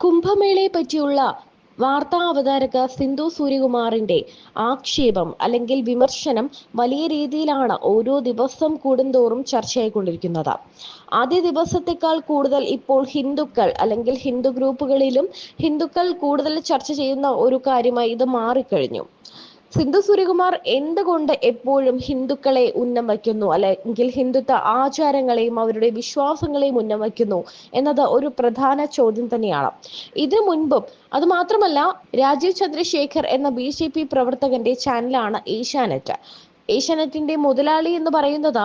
കുംഭമേളയെ പറ്റിയുള്ള വാർത്താ അവതാരക സിന്ധു സൂര്യകുമാറിന്റെ ആക്ഷേപം അല്ലെങ്കിൽ വിമർശനം വലിയ രീതിയിലാണ് ഓരോ ദിവസം കൂടുന്തോറും ചർച്ചയായിക്കൊണ്ടിരിക്കുന്നത്. ആദ്യ ദിവസത്തെക്കാൾ കൂടുതൽ ഇപ്പോൾ ഹിന്ദുക്കൾ അല്ലെങ്കിൽ ഹിന്ദു ഗ്രൂപ്പുകളിലും ഹിന്ദുക്കൾ കൂടുതൽ ചർച്ച ചെയ്യുന്ന ഒരു കാര്യമായി ഇത് മാറിക്കഴിഞ്ഞു. സിന്ധു സൂര്യകുമാർ എന്തുകൊണ്ട് എപ്പോഴും ഹിന്ദുക്കളെ ഉന്നം വയ്ക്കുന്നു അല്ലെങ്കിൽ ഹിന്ദുത്വ ആചാരങ്ങളെയും അവരുടെ വിശ്വാസങ്ങളെയും ഉന്നം വയ്ക്കുന്നു എന്നത് ഒരു പ്രധാന ചോദ്യം തന്നെയാണ്. ഇതിനു മുൻപും അതുമാത്രമല്ല രാജീവ് ചന്ദ്രശേഖർ എന്ന ബി പ്രവർത്തകന്റെ ചാനലാണ് ഏഷ്യാനെറ്റ്. ഏഷ്യാനെറ്റിന്റെ മുതലാളി എന്ന് പറയുന്നത്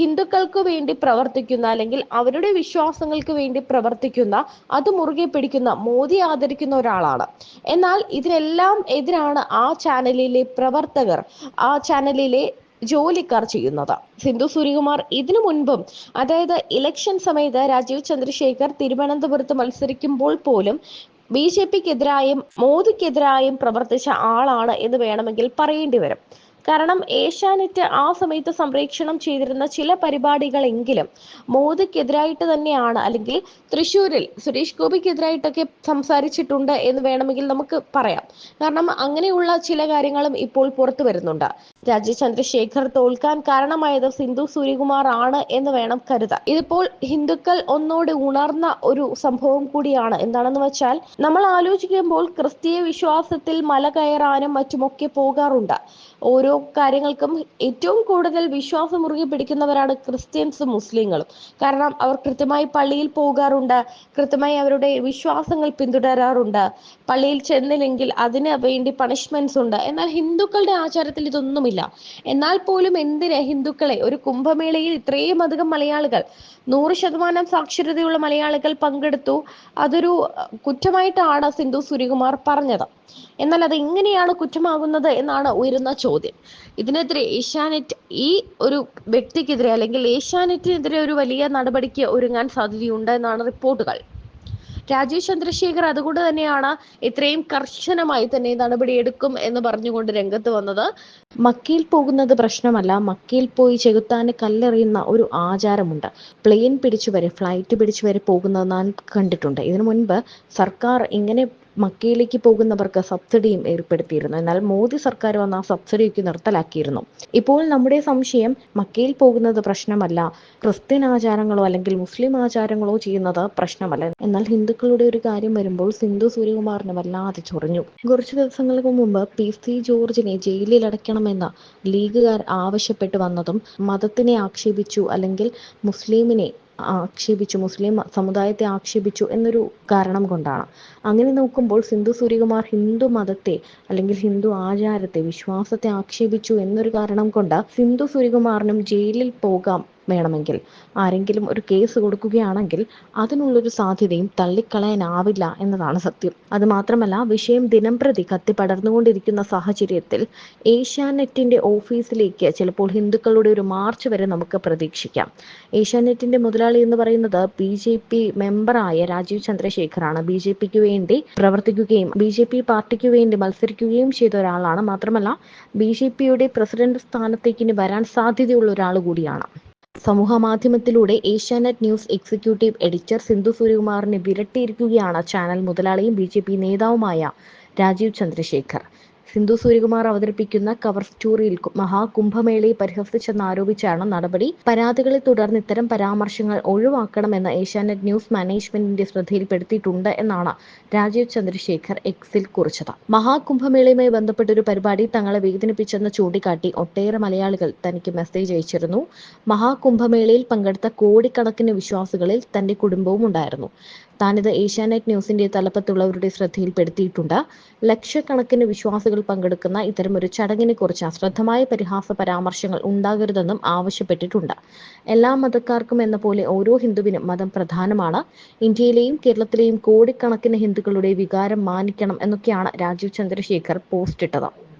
ഹിന്ദുക്കൾക്ക് വേണ്ടി പ്രവർത്തിക്കുന്ന അല്ലെങ്കിൽ അവരുടെ വിശ്വാസങ്ങൾക്ക് വേണ്ടി പ്രവർത്തിക്കുന്ന അത് മുറുകെ പിടിക്കുന്ന മോദി ആദരിക്കുന്ന ഒരാളാണ്. എന്നാൽ ഇതിനെല്ലാം എതിരാണ് ആ ചാനലിലെ പ്രവർത്തകർ ആ ചാനലിലെ ജോലിക്കാർ ചെയ്യുന്നത്. സിന്ധു സൂര്യകുമാർ ഇതിനു മുൻപും അതായത് ഇലക്ഷൻ സമയത്ത് രാജീവ് ചന്ദ്രശേഖർ തിരുവനന്തപുരത്ത് മത്സരിക്കുമ്പോൾ പോലും ബി ജെ പിക്കെതിരായും മോദിക്കെതിരായും പ്രവർത്തിച്ച ആളാണ് എന്ന് വേണമെങ്കിൽ പറയേണ്ടി വരും. കാരണം ഏഷ്യാനെറ്റ് ആ സമയത്ത് സംപ്രേക്ഷണം ചെയ്തിരുന്ന ചില പരിപാടികളെങ്കിലും മോദിക്കെതിരായിട്ട് തന്നെയാണ് അല്ലെങ്കിൽ തൃശ്ശൂരിൽ സുരേഷ് ഗോപിക്കെതിരായിട്ടൊക്കെ സംസാരിച്ചിട്ടുണ്ട് എന്ന് വേണമെങ്കിൽ നമുക്ക് പറയാം. കാരണം അങ്ങനെയുള്ള ചില കാര്യങ്ങളും ഇപ്പോൾ പുറത്തു വരുന്നുണ്ട്. രാജീവ് ചന്ദ്രശേഖർ തോൽക്കാൻ കാരണമായത് സിന്ധു സൂര്യകുമാർ ആണ് എന്ന് വേണം കരുതാൻ. ഇതിപ്പോൾ ഹിന്ദുക്കൾ ഒന്നോടെ ഉണർന്ന ഒരു സംഭവം കൂടിയാണ്. എന്താണെന്ന് വെച്ചാൽ നമ്മൾ ആലോചിക്കുമ്പോൾ ക്രിസ്തീയ വിശ്വാസത്തിൽ മല കയറാനും മറ്റുമൊക്കെ പോകാറുണ്ട്. ഓരോ കാര്യങ്ങൾക്കും ഏറ്റവും കൂടുതൽ വിശ്വാസം മുറുകെ പിടിക്കുന്നവരാണ് ക്രിസ്ത്യൻസും മുസ്ലിങ്ങളും. കാരണം അവർ കൃത്യമായി പള്ളിയിൽ പോകാറുണ്ട് കൃത്യമായി അവരുടെ വിശ്വാസങ്ങൾ പിന്തുടരാറുണ്ട്. പള്ളിയിൽ ചെന്നില്ലെങ്കിൽ അതിന് വേണ്ടി പണിഷ്മെന്റ്സ് ഉണ്ട്. എന്നാൽ ഹിന്ദുക്കളുടെ ആചാരത്തിൽ ഇതൊന്നുമില്ല എന്നാൽ പോലും എന്തിന് ഹിന്ദുക്കളെ? ഒരു കുംഭമേളയിൽ ഇത്രയും അധികം മലയാളികൾ നൂറ് ശതമാനം സാക്ഷരതയുള്ള മലയാളികൾ പങ്കെടുത്തു. അതൊരു കുറ്റമായിട്ടാണ് സിന്ധു സൂര്യകുമാർ പറഞ്ഞത്. എന്നാൽ അത് എങ്ങനെയാണ് കുറ്റമാകുന്നത് എന്നാണ് ഉയരുന്ന ചോദ്യം. ഇതിനെതിരെ ഏഷ്യാനെറ്റ് ഈ ഒരു വ്യക്തിക്കെതിരെ അല്ലെങ്കിൽ ഏഷ്യാനെറ്റിനെതിരെ ഒരു വലിയ നടപടിക്ക് ഒരുങ്ങാൻ സാധ്യതയുണ്ട് എന്നാണ് റിപ്പോർട്ടുകൾ. രാജീവ് ചന്ദ്രശേഖർ അതുകൊണ്ട് തന്നെയാണ് ഇത്രയും കർശനമായി തന്നെ നടപടിയെടുക്കും എന്ന് പറഞ്ഞുകൊണ്ട് രംഗത്ത് വന്നത്. മക്കയിൽ പോകുന്നത് പ്രശ്നമല്ല. മക്കയിൽ പോയി ചെകുത്താന് കല്ലെറിയുന്ന ഒരു ആചാരമുണ്ട്. പ്ലെയിൻ പിടിച്ചു വരെ ഫ്ലൈറ്റ് പിടിച്ചു വരെ പോകുന്നത് ഞാൻ കണ്ടിട്ടുണ്ട്. ഇതിനു മുൻപ് സർക്കാർ ഇങ്ങനെ മക്കയിലേക്ക് പോകുന്നവർക്ക് സബ്സിഡിയും ഏർപ്പെടുത്തിയിരുന്നു. എന്നാൽ മോദി സർക്കാർ വന്ന ആ സബ്സിഡിയൊക്കെ നിർത്തലാക്കിയിരുന്നു. ഇപ്പോൾ നമ്മുടെ സംശയം മക്കയിൽ പോകുന്നത് പ്രശ്നമല്ല ക്രിസ്ത്യൻ ആചാരങ്ങളോ അല്ലെങ്കിൽ മുസ്ലിം ആചാരങ്ങളോ ചെയ്യുന്നത് പ്രശ്നമല്ല. എന്നാൽ ഹിന്ദുക്കളുടെ ഒരു കാര്യം വരുമ്പോൾ സിന്ധു സൂര്യകുമാറിന് വല്ലാതെ ചൊറിഞ്ഞു. കുറച്ചു ദിവസങ്ങൾക്ക് മുമ്പ് പി സി ജോർജിനെ ജയിലിൽ അടയ്ക്കണമെന്ന ലീഗുകാർ ആവശ്യപ്പെട്ടു വന്നതും മതത്തിനെ ആക്ഷേപിച്ചു അല്ലെങ്കിൽ മുസ്ലിമിനെ ആക്ഷേപിച്ചു മുസ്ലിം സമുദായത്തെ ആക്ഷേപിച്ചു എന്നൊരു കാരണം കൊണ്ടാണ്. അങ്ങനെ നോക്കുമ്പോൾ സിന്ധു സൂര്യകുമാർ ഹിന്ദു മതത്തെ അല്ലെങ്കിൽ ഹിന്ദു ആചാരത്തെ വിശ്വാസത്തെ ആക്ഷേപിച്ചു എന്നൊരു കാരണം കൊണ്ട് സിന്ധു സൂര്യകുമാറിനും ജയിലിൽ പോകാം വേണമെങ്കിൽ. ആരെങ്കിലും ഒരു കേസ് കൊടുക്കുകയാണെങ്കിൽ അതിനുള്ളൊരു സാധ്യതയും തള്ളിക്കളയാനാവില്ല എന്നതാണ് സത്യം. അത് മാത്രമല്ല വിഷയം ദിനം പ്രതി കത്തി പടർന്നുകൊണ്ടിരിക്കുന്ന സാഹചര്യത്തിൽ ഏഷ്യാനെറ്റിന്റെ ഓഫീസിലേക്ക് ചിലപ്പോൾ ഹിന്ദുക്കളുടെ ഒരു മാർച്ച് വരെ നമുക്ക് പ്രതീക്ഷിക്കാം. ഏഷ്യാനെറ്റിന്റെ മുതലാളി എന്ന് പറയുന്നത് ബി ജെ പി മെമ്പറായ രാജീവ് ചന്ദ്രശേഖറാണ്. ബി ജെ പിക്ക് വേണ്ടി പ്രവർത്തിക്കുകയും ബി ജെ പി പാർട്ടിക്ക് വേണ്ടി മത്സരിക്കുകയും ചെയ്ത ഒരാളാണ്. മാത്രമല്ല ബി ജെ പിയുടെ പ്രസിഡന്റ് സ്ഥാനത്തേക്ക് വരാൻ സാധ്യതയുള്ള ഒരാൾ കൂടിയാണ്. സമൂഹ മാധ്യമത്തിലൂടെ Asianet news executive editor Sindhu സൂര്യകുമാറിനെ വിരട്ടിയിരിക്കുകയാണ് ചാനൽ മുതലാളിയും ബി നേതാവുമായ രാജീവ് ചന്ദ്രശേഖർ. സിന്ധു സൂര്യകുമാർ അവതരിപ്പിക്കുന്ന കവർ സ്റ്റോറിയിൽ മഹാകുംഭമേളയെ പരിഹസിച്ചെന്നാരോപിച്ചാണ് നടപടി. പരാതികളെ തുടർന്ന് ഇത്തരം പരാമർശങ്ങൾ ഒഴിവാക്കണമെന്ന് ഏഷ്യാനെറ്റ് ന്യൂസ് മാനേജ്മെന്റിന്റെ ശ്രദ്ധയിൽപ്പെടുത്തിയിട്ടുണ്ട് എന്നാണ് രാജീവ് ചന്ദ്രശേഖർ എക്സിൽ കുറിച്ചത്. മഹാകുംഭമേളയുമായി ബന്ധപ്പെട്ട ഒരു പരിപാടി തങ്ങളെ വേദനിപ്പിച്ചെന്ന് ചൂണ്ടിക്കാട്ടി ഒട്ടേറെ മലയാളികൾ തനിക്ക് മെസ്സേജ് അയച്ചിരുന്നു. മഹാകുംഭമേളയിൽ പങ്കെടുത്ത കോടിക്കണക്കിന് വിശ്വാസികളിൽ തന്റെ കുടുംബവും ഉണ്ടായിരുന്നു താനിത് ഏഷ്യാനെറ്റ് ന്യൂസിന്റെ തലപ്പത്തുള്ളവരുടെ ശ്രദ്ധയിൽപ്പെടുത്തിയിട്ടുണ്ട്. ലക്ഷക്കണക്കിന് വിശ്വാസികൾ പങ്കെടുക്കുന്ന ഇത്തരമൊരു ചടങ്ങിനെ കുറിച്ച് അശ്രദ്ധമായ പരിഹാസ പരാമർശങ്ങൾ ഉണ്ടാകരുതെന്നും ആവശ്യപ്പെട്ടിട്ടുണ്ട്. എല്ലാ മതക്കാർക്കും എന്ന പോലെ ഓരോ ഹിന്ദുവിനും മതം പ്രധാനമാണ്. ഇന്ത്യയിലെയും കേരളത്തിലെയും കോടിക്കണക്കിന് ഹിന്ദുക്കളുടെ വികാരം മാനിക്കണം എന്നൊക്കെയാണ് രാജീവ് ചന്ദ്രശേഖർ പോസ്റ്റ് ഇട്ടത്